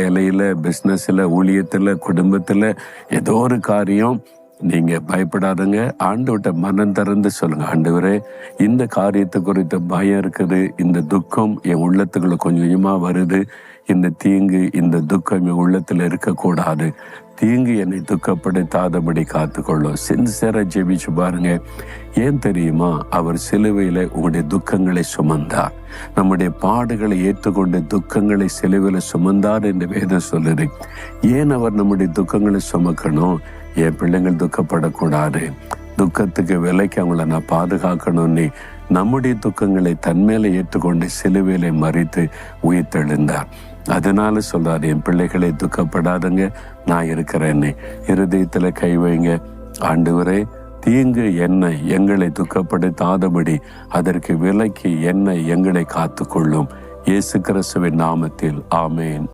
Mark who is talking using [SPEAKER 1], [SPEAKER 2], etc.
[SPEAKER 1] வேலையில் பிஸ்னஸில் ஊழியத்தில் குடும்பத்தில் ஏதோ ஒரு காரியம் நீங்கள் பயப்படாதங்க. ஆண்டவட்ட மனம் திறந்து சொல்லுங்கள் ஆண்டவரே இந்த காரியத்தை குறித்த பயம் இருக்குது. இந்த துக்கம் என் உள்ளத்துக்குள்ள கொஞ்சம் கொஞ்சமாக வருது. இந்த தீங்கு இந்த துக்கம் என் உள்ளத்தில் இருக்கக்கூடாது. தீங்கு என்னை துக்கப்படுத்தாதபடி காத்துக்கொள்ளும். சின்சியரா ஜெபிச்சு பாருங்க. ஏன் தெரியுமா? அவர் சிலுவையில உங்களுடைய துக்கங்களை சுமந்தார். நம்முடைய பாடுகளை ஏற்றுக்கொண்டு துக்கங்களை சிலுவையில சுமந்தார் என்று வேதம் சொல்லுது. ஏன் அவர் நம்முடைய துக்கங்களை சுமக்கணும்? என் பிள்ளைங்கள் துக்கப்படக்கூடாது. துக்கத்துக்கு விலைக்கு அவங்கள நான் பாதுகாக்கணும்னு நம்முடைய துக்கங்களை தன்மேல ஏற்றுக்கொண்டு சிலுவையில மறித்து உயிர்த்தெழுந்தார். அதனால சொல்றாரு என் பிள்ளைகளை துக்கப்படாதங்க. நான் இருக்கிறேன்னு இருதயத்துல கை வைங்க. ஆண்டவரே தீங்கு என்னை எங்களை துக்கப்படுத்தாதபடி அதற்கு விலைக்கு என்னை எங்களை காத்துக்கொள்ளும். இயேசு கிறிஸ்துவின் நாமத்தில். ஆமேன்.